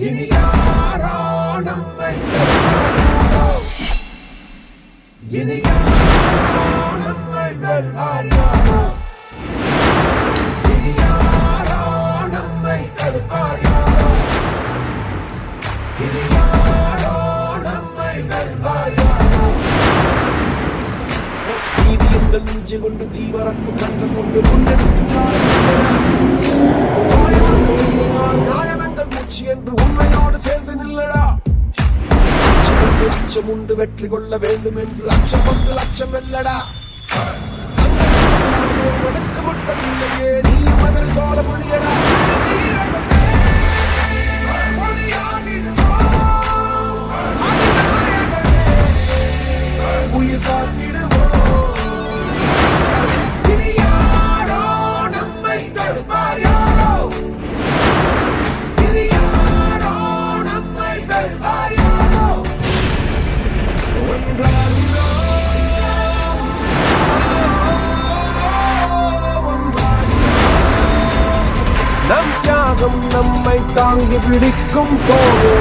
இனி யாரோ நம்மை இனி யாரோ நம்மை வெல்வாரோ? இனி யாரோ நம்மை இனி யாரோ நம்மை எங்கள் நெஞ்சு கொண்டு தீவரக்கும் கண்கள் கொண்டு புரட்சி என்று உண்மையோடு சேர்ந்து நில்லடா. லட்சம் உண்டு வெற்றி கொள்ள வேண்டும் என்று லட்சம் கொண்டு லட்சம் வெல்லடா. ஒடுக்கப்பட்ட இல்லையே நீயும் அதில் தோழ முடியடா உயிர் காட்டிடுவோம் நம்மை தாங்கி பிடிக்கும் போது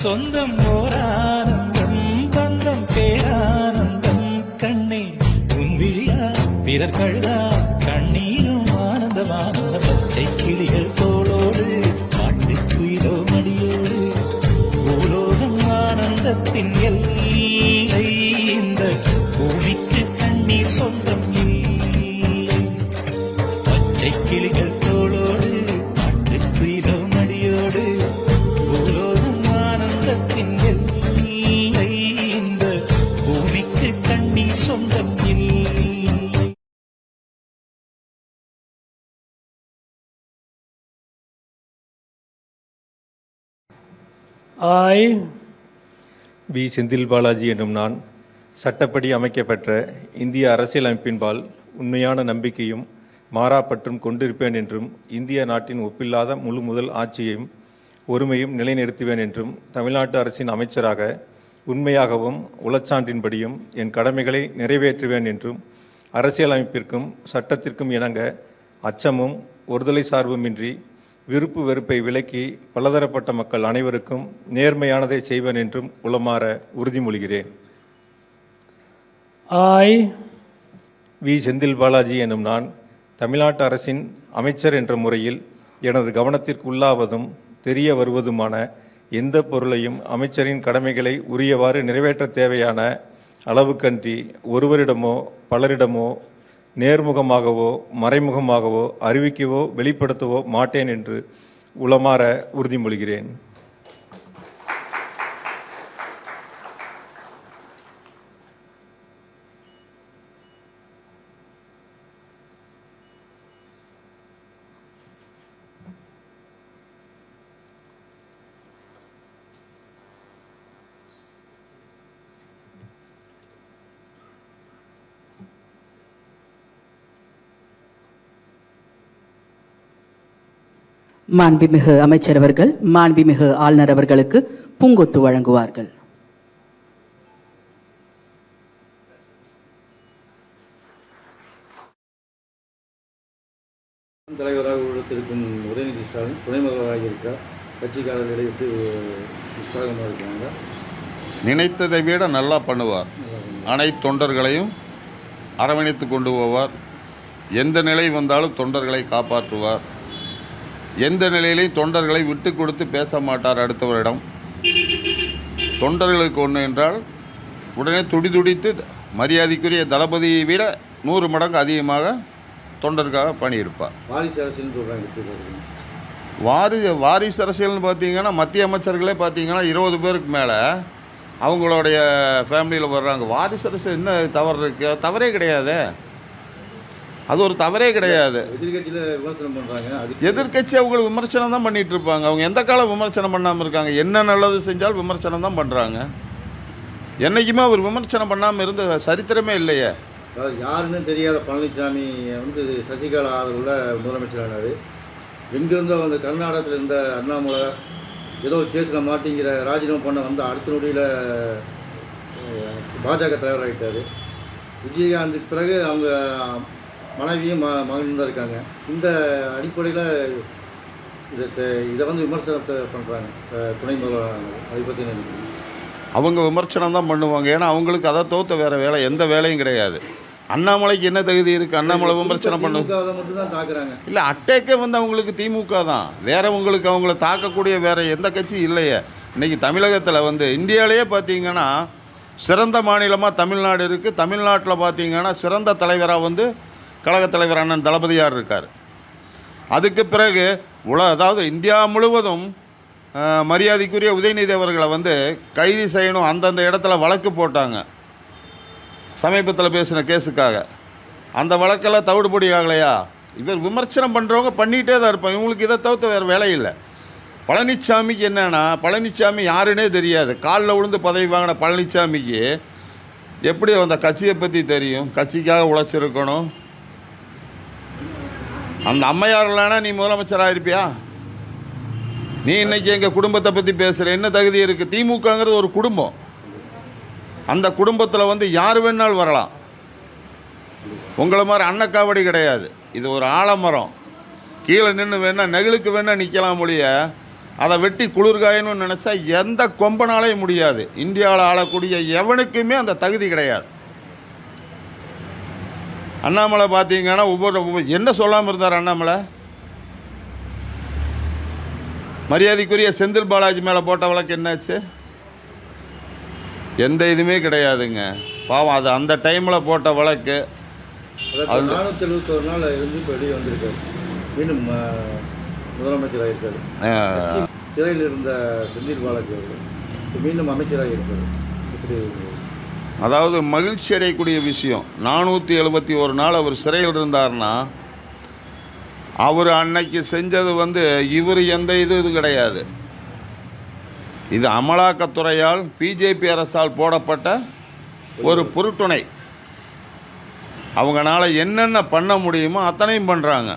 சொந்தம் ஓரானந்தம் பந்தம் பேரானந்தம் கண்ணே உன் விழியா பிறர் கழுதா கண்ணீரும் ஆனந்தமான பச்சை கிளிகள் தோளோடு பாட்டுக்குயிரோ மடியோடு. பூலோகம் ஆனந்தத்தின் எல்லை இந்த ஆனந்தத்தின் எல்லை இந்த பூமிக்கு கண்ணீர் சொந்தம் இல்லை வி. செந்தில் பாலாஜி என்னும் நான் சட்டப்படி அமைக்கப்பெற்ற இந்திய அரசியலமைப்பின்பால் உண்மையான நம்பிக்கையும் மாறாப்பற்றும் கொண்டிருப்பேன் என்றும் இந்திய நாட்டின் ஒப்பில்லாத முழு முதல் ஆட்சியையும் ஒருமையும் நிலைநிறுத்துவேன் என்றும் தமிழ்நாட்டு அரசின் அமைச்சராக உண்மையாகவும் உளச்சான்றின்படியும் என் கடமைகளை நிறைவேற்றுவேன் என்றும் அரசியலமைப்பிற்கும் சட்டத்திற்கும் இணங்க அச்சமும் ஒருதலை சார்புமின்றி விருப்பு வெறுப்பை விலக்கி பலதரப்பட்ட மக்கள் அனைவருக்கும் நேர்மையானதை செய்வேன் என்றும் உளமாற உறுதிமொழிகிறேன். I, V. செந்தில் பாலாஜி எனும் நான் தமிழ்நாட்டு அரசின் அமைச்சர் என்ற முறையில் எனது கவனத்திற்கு உள்ளாவதும் தெரிய வருவதுமான எந்த பொருளையும் அமைச்சரின் கடமைகளை உரியவாறு நிறைவேற்ற தேவையான அளவுக்கன்றி ஒருவரிடமோ பலரிடமோ நேர்முகமாகவோ மறைமுகமாகவோ அறிவிக்கவோ வெளிப்படுத்தவோ மாட்டேன் என்று உளமாற உறுதிமொழிகிறேன். மாண்புமிகு அமைச்சர் அவர்கள் மாண்புமிகு ஆளுநர் அவர்களுக்கு பூங்கொத்து வழங்குவார்கள். தலைவராக உள்ளத்திருக்கும் உதயநிதி ஸ்டாலின் துணை முதல்வராக இருக்கிறார் கட்சிக்காரர்களை விட்டு உற்சாகமாக இருக்காங்க? நினைத்ததை விட நல்லா பண்ணுவார். அனைத்து தொண்டர்களையும் அரவணைத்து கொண்டு போவார். எந்த நிலை வந்தாலும் தொண்டர்களை காப்பாற்றுவார். எந்த நிலையிலையும் தொண்டர்களை விட்டு கொடுத்து பேச மாட்டார் அடுத்தவரிடம். தொண்டர்களுக்கு ஒன்று என்றால் உடனே துடிதுடித்து மரியாதைக்குரிய தளபதியை விட நூறு மடங்கு அதிகமாக தொண்டருக்காக பணியிருப்பார். வாரிசு சொல்கிறாங்க பார்க்குறீங்க வாரி வாரிசு அரசியல்னு பார்த்தீங்கன்னா மத்திய அமைச்சர்களே பார்த்தீங்கன்னா இருபது பேருக்கு மேலே அவங்களுடைய ஃபேமிலியில் வர்றாங்க. வாரிசு அரசு என்ன தவறு இருக்கு? தவறே கிடையாது. அது ஒரு தவறே கிடையாது. எதிர்கட்சியில் விமர்சனம் பண்ணுறாங்க அது எதிர்க்கட்சி அவங்க விமர்சனம் தான் பண்ணிட்டு இருப்பாங்க. அவங்க எந்த காலம் விமர்சனம் பண்ணாமல் இருக்காங்க? என்ன நல்லது செஞ்சாலும் விமர்சனம் தான் பண்ணுறாங்க என்னைக்குமே அவர் விமர்சனம் பண்ணாமல் இருந்த சரித்திரமே இல்லையே. அதாவது யாருன்னு தெரியாத பழனிசாமி வந்து சசிகலா ஆதரவுல முதலமைச்சரானார் எங்கேருந்தோ வந்து கர்நாடகத்தில் இருந்த அண்ணாமலை ஏதோ ஒரு கேஸில் மாட்டிங்கிற ராஜினாமா பண்ண வந்த அடுத்த நொடியில் பாஜக தலைவர் ஆகிட்டார் விஜயகாந்த் பிறகு அவங்க மனைவியும் ம மகனும் தான் இருக்காங்க. இந்த அடிப்படையில் இதை இதை வந்து விமர்சனத்தை பண்ணுறாங்க துணை முதல்வர் அதை பற்றி நினைக்கிறேன் அவங்க விமர்சனம் தான் பண்ணுவாங்க. ஏன்னா அவங்களுக்கு அதை தோத்த வேற வேலை எந்த வேலையும் கிடையாது. அண்ணாமலைக்கு என்ன தகுதி இருக்குது அண்ணாமலை விமர்சனம் பண்ண திமுகவை மட்டும் தான் தாக்குறாங்க. இல்லை அட்டேக்கே வந்து அவங்களுக்கு திமுக தான். வேற உங்களுக்கு அவங்கள தாக்கக்கூடிய வேற எந்த கட்சியும் இல்லையே. இன்னைக்கு தமிழகத்தில் வந்து இந்தியாவிலேயே பார்த்தீங்கன்னா சிறந்த மாநிலமாக தமிழ்நாடு இருக்குது தமிழ்நாட்டில் பார்த்தீங்கன்னா சிறந்த தலைவராக வந்து கழகத் தலைவர் அண்ணன் தளபதியார் இருக்கார். அதுக்கு பிறகு உல அதாவது இந்தியா முழுவதும் மரியாதைக்குரிய உதயநிதி அவர்களை வந்து கைது செய்யணும் அந்தந்த இடத்துல வழக்கு போட்டாங்க. சமீபத்தில் பேசின கேஸுக்காக. அந்த வழக்கெல்லாம் தவிடுபடி ஆகலையா? இவர் விமர்சனம் பண்ணுறவங்க பண்ணிகிட்டே தான் இருப்பாங்க. இவங்களுக்கு இதை தவிர்த்து வேறு வேலை இல்லை. பழனிசாமிக்கு என்னென்னா பழனிசாமி யாருன்னே தெரியாது. காலில் விழுந்து பதவி வாங்கின பழனிசாமிக்கு எப்படி அந்த கட்சியை பற்றி தெரியும்? கட்சிக்காக உழைச்சிருக்கணும். அந்த அம்மையார் இல்லைனா நீ முதலமைச்சராக இருப்பியா நீ இன்னைக்கு எங்கள் குடும்பத்தை பற்றி பேசுகிற என்ன தகுதி இருக்குது திமுகங்கிறது ஒரு குடும்பம். அந்த குடும்பத்தில் வந்து யார் வேணாலும் வரலாம். உங்களை மாதிரி அன்னக்காவடி கிடையாது. இது ஒரு ஆலமரம். கீழே நின்று வேணால் நெகிழுக்கு வேணால் நிற்கலாம் ஒழிய அதை வெட்டி குளிர்காயணும்னு நினச்சா எந்த கொம்பனாலையும் முடியாது. இந்தியாவில் ஆளக்கூடிய எவனுக்குமே அந்த தகுதி கிடையாது. அண்ணாமலை பார்த்தீங்கன்னா ஒவ்வொரு என்ன சொல்லாமல் இருந்தார் அண்ணாமலை? மரியாதைக்குரிய செந்தில் பாலாஜி மேலே போட்ட வழக்கு என்னாச்சு? எந்த இதுவுமே கிடையாதுங்க. பாவம் அது அந்த டைமில் போட்ட வழக்கு. நானூற்றி எழுபத்தோரு நாள் இருந்து இப்போ வெளியே வந்திருக்காரு. மீண்டும் முதலமைச்சராக இருக்காரு சிறையில் இருந்த செந்தில் பாலாஜி அவர்கள் மீண்டும் அமைச்சராக இருக்காரு இப்படி அதாவது மகிழ்ச்சி அடையக்கூடிய விஷயம். நானூற்றி எழுபத்தி ஒரு நாள் அவர் சிறையில் இருந்தார்னா அவர் அன்னைக்கு செஞ்சது வந்து இவர் எந்த இது இது கிடையாது. இது அமலாக்கத்துறையால் பிஜேபி அரசால் போடப்பட்ட ஒரு பொருட்டுணை. அவங்களால என்னென்ன பண்ண முடியுமோ அத்தனையும் பண்ணுறாங்க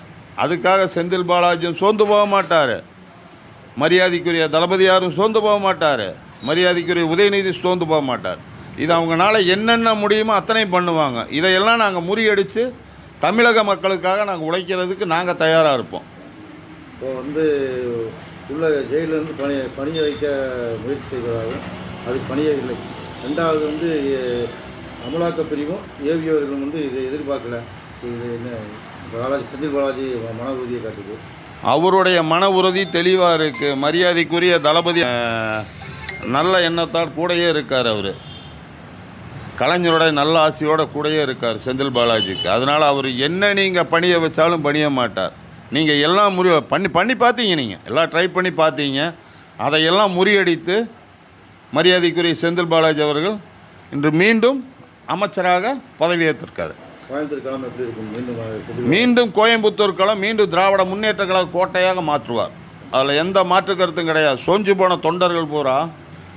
அதுக்காக செந்தில் பாலாஜியும் சோர்ந்து போக மாட்டார். மரியாதைக்குரிய தளபதியாரும் சோர்ந்து போக மாட்டார். மரியாதைக்குரிய உதயநிதி சோர்ந்து போக மாட்டார். இது அவங்களால என்னென்ன முடியுமோ அத்தனையும் பண்ணுவாங்க. இதையெல்லாம் நாங்கள் முறியடித்து தமிழக மக்களுக்காக நாங்கள் உழைக்கிறதுக்கு நாங்கள் தயாராக இருப்போம். இப்போ வந்து உள்ள ஜெயிலிருந்து பணி பணிய வைக்க முயற்சி செய்வதாகவும் அது பணியவில்லை. ரெண்டாவது வந்து அமலாக்கப் பிரிவும் ஏவியவர்களும் வந்து இதை எதிர்பார்க்கல. இது என்ன பாலாஜி செந்தில் பாலாஜி மன உறுதியை காட்டுது அவருடைய மன உறுதி தெளிவாக இருக்குது மரியாதைக்குரிய தளபதி நல்ல எண்ணத்தால் கூடயே இருக்கார் அவர். கலைஞருடைய நல்ல ஆசையோட கூடயே இருக்கார் செந்தில் பாலாஜிக்கு. அதனால் அவர் என்ன நீங்கள் பணிய வச்சாலும் பணிய மாட்டார். நீங்கள் எல்லாம் முறி பண்ணி பண்ணி பார்த்தீங்க நீங்கள் எல்லாம் ட்ரை பண்ணி பார்த்தீங்க. அதையெல்லாம் முறியடித்து மரியாதைக்குரிய செந்தில் பாலாஜி அவர்கள் இன்று மீண்டும் அமைச்சராக பதவியேற்றிருக்காரு. மீண்டும் கோயம்புத்தூர் களம் மீண்டும் திராவிட முன்னேற்ற கழக கோட்டையாக மாற்றுவார். அதில் எந்த மாற்று கருத்தும் கிடையாது. சோஞ்சு போன தொண்டர்கள் பூரா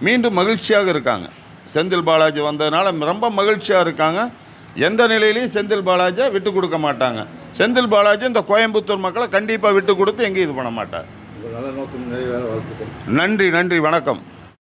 மீண்டும் மகிழ்ச்சியாக இருக்காங்க. செந்தில் பாலாஜி வந்ததுனால ரொம்ப மகிழ்ச்சியாக இருக்காங்க. எந்த நிலையிலையும் செந்தில் பாலாஜியை விட்டு கொடுக்க மாட்டாங்க. செந்தில் பாலாஜி இந்த கோயம்புத்தூர் மக்களை கண்டிப்பாக விட்டு கொடுத்து எங்கேயும் இது பண்ண மாட்டார். நன்றி நன்றி வணக்கம்.